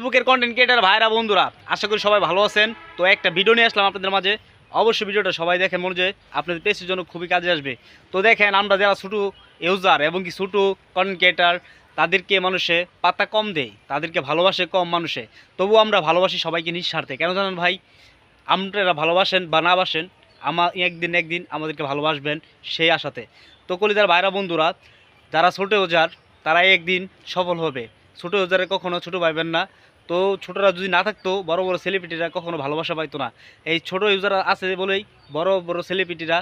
ফেসবুকের content creator ভাইরা, বন্ধুরা, আশা করি সবাই ভালো আছেন। তো একটা ভিডিও নিয়ে আসলাম আপনাদের মাঝে। অবশ্যই ভিডিওটা সবাই দেখে মনে যে আপনাদের পেজের জন্য খুবই কাজে আসবে। তো দেখেন, আমরা যারা ছোটো ইউজার এবং কি ছোটো কন্টেন্ট ক্রিয়েটার তাদেরকে মানুষে পাতা কম দেয় তাদেরকে ভালোবাসে কম মানুষে। তবু আমরা ভালোবাসি সবাইকে নিঃস্বার্থে। কেন জানেন ভাই? আপনারা ভালোবাসেন বা না বাসেন আমার একদিন একদিন আমাদেরকে ভালোবাসবেন সেই আশাতে। তো কলিদার ভাইরা, বন্ধুরা, যারা ছোটো ওজার তারা একদিন সফল হবে। ছোটো ওজারে কখনো ছোটো পাইবেন না। তো ছোটরা যদি না থাকতো, বড় বড় সেলিব্রিটিরা কখনো ভালোবাসা পাইতো না। এই ছোট ইউজার আছে বলেই বড় বড় সেলিব্রিটিরা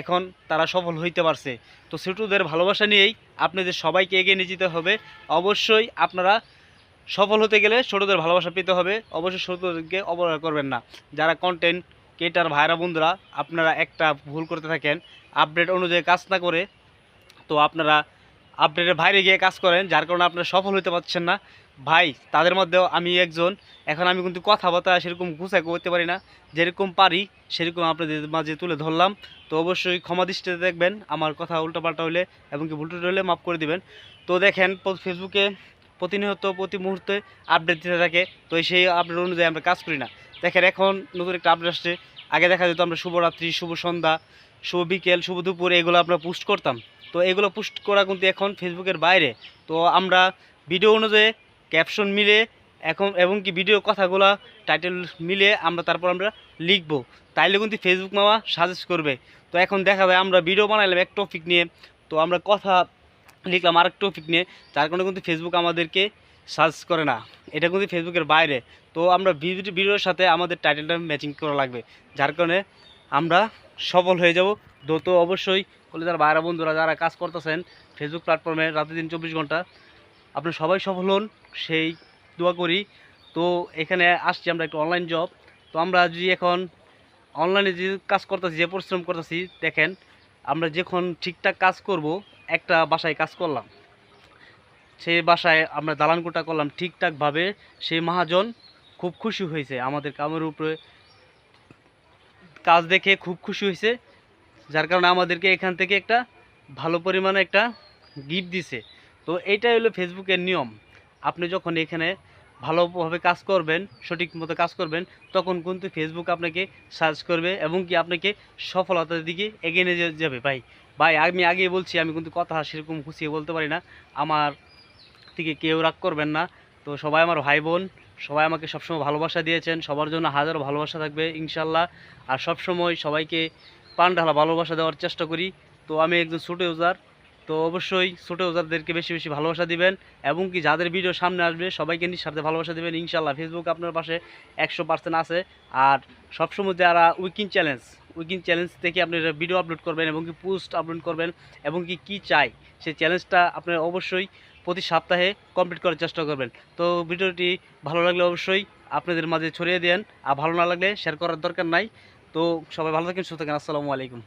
এখন তারা সফল হইতে পারছে। তো ছোটদের ভালোবাসা নিয়েই আপনাদের সবাইকে এগিয়ে নিয়ে যেতে হবে। অবশ্যই আপনারা সফল হতে গেলে ছোটদের ভালোবাসা পেতে হবে। অবশ্যই ছোটদেরকে অবহেলা করবেন না। যারা কন্টেন্ট কেটার ভাইরা বন্ধুরা আপনারা একটা ভুল করতে থাকেন আপডেট অনুযায়ী কাজ না করে, তো আপনারা আপডেটের বাইরে গিয়ে কাজ করেন, যার কারণে আপনারা সফল হতে পারছেন না। ভাই, তাদের মধ্যেও আমি একজন। এখন আমি কিন্তু কথাবার্তা সেরকম গুছাই করতে পারি না। যেরকম পারি, সেরকম আপনাদের মাঝে তুলে ধরলাম। তো অবশ্যই ক্ষমা দৃষ্টিতে দেখবেন, আমার কথা উল্টোপাল্টা হলে এবং কি ভুল টুল হলে মাফ করে দিবেন। তো দেখেন ফেসবুকে প্রতিনিয়ত, প্রতি মুহূর্তে আপডেট দিতে থাকে। তো সেই আপডেট অনুযায়ী আমরা কাজ করি না। দেখেন, এখন নতুন একটা আপডেট আসছে। আগে দেখা যেত আমরা শুভরাত্রি, শুভ সন্ধ্যা, শুভ বিকেল, শুভ দুপুর, এগুলো আমরা পোস্ট করতাম। তো এগুলো পোস্ট করা কিন্তু এখন ফেসবুকের বাইরে। তো আমরা ভিডিও অনুযায়ী ক্যাপশন মিলে এখন এবং কি ভিডিও কথাগুলো টাইটেল মিলে আমরা তারপর আমরা লিখব। তাইলে কিন্তু ফেসবুক মামা সাজেস্ট করবে। তো এখন দেখা যায় আমরা ভিডিও বানাইলাম এক টপিক নিয়ে। তো আমরা কথা লিখলাম আরেক টপিক নিয়ে, যার কারণে কিন্তু ফেসবুক আমাদেরকে সার্চ করে না। এটা কিন্তু ফেসবুকের বাইরে। তো আমরা ভিডিও ভিডিওর সাথে আমাদের টাইটেলটা ম্যাচিং করা লাগবে। যার কারণে আমরা সফল হয়ে যাব। তো তো অবশ্যই কলেজার বাইরা বন্ধুরা যারা কাজ করতেছেন ফেসবুক প্ল্যাটফর্মে রাতে দিন চব্বিশ ঘণ্টা, আপনি সবাই সফল হন, সেই দোয়া করি। তো এখানে আসছি আমরা একটু অনলাইন জব তো আমরা যদি এখন অনলাইনে যে কাজ করতেছি, যে পরিশ্রম করতেছি, দেখেন আমরা যখন ঠিকঠাক কাজ করব, একটা বাসায় কাজ করলাম। সেই বাসায় আমরা দালান কোটা করলাম ঠিকঠাকভাবে। সেই মহাজন খুব খুশি হয়েছে আমাদের কামের উপরে। কাজ দেখে খুব খুশি হয়েছে। যার কারণে আমাদেরকে এখান থেকে একটা ভালো পরিমাণে একটা গিফট দিছে। তো এইটাই হলো ফেসবুকের নিয়ম। আপনি যখন এখানে ভালোভাবে কাজ করবেন, সঠিক মতো কাজ করবেন, তখন কিন্তু ফেসবুক আপনাকে সার্চ করবে এবং কি আপনাকে সফলতার দিকে এগিয়ে নিয়ে যাবে। ভাই ভাই, আমি আগেই বলছি, আমি কিন্তু কথা সেরকম খুশিয়ে বলতে পারি না। আমার থেকে কেউ রাগ করবেন না। তো সবাই আমার ভাই বোন, সবাই আমাকে সবসময় ভালোবাসা দিয়েছেন, সবার জন্য হাজারো ভালোবাসা থাকবে ইনশাল্লাহ আর সবসময় সবাইকে পান ঢালা ভালোবাসা দেওয়ার চেষ্টা করি। তো আমি একজন ছোটো ইউজার, তো অবশ্যই ছোটো ইউজারদেরকে বেশি বেশি ভালোবাসা দিবেন এবং কি যাদের ভিডিও সামনে আসবে, সবাইকে নিঃস্বার্থে ভালোবাসা দেবেন। ইনশাল্লাহ ফেসবুক আপনার পাশে একশো পার্সেন্ট আছে। আর সবসময় যারা উইকিং চ্যালেঞ্জ উইকিং চ্যালেঞ্জ থেকে আপনি ভিডিও আপলোড করবেন এবং কি পোস্ট আপলোড করবেন এবং কি কী চাই সেই চ্যালেঞ্জটা আপনার অবশ্যই প্রতি সপ্তাহে কমপ্লিট করার চেষ্টা করবেন। তো ভিডিওটি ভালো লাগলে অবশ্যই আপনাদের মাঝে ছড়িয়ে দেন। আর ভালো না লাগলে শেয়ার করার দরকার নাই। তো সবাই ভালো থাকেন, সুস্থ থাকেন। আসসালামু আলাইকুম।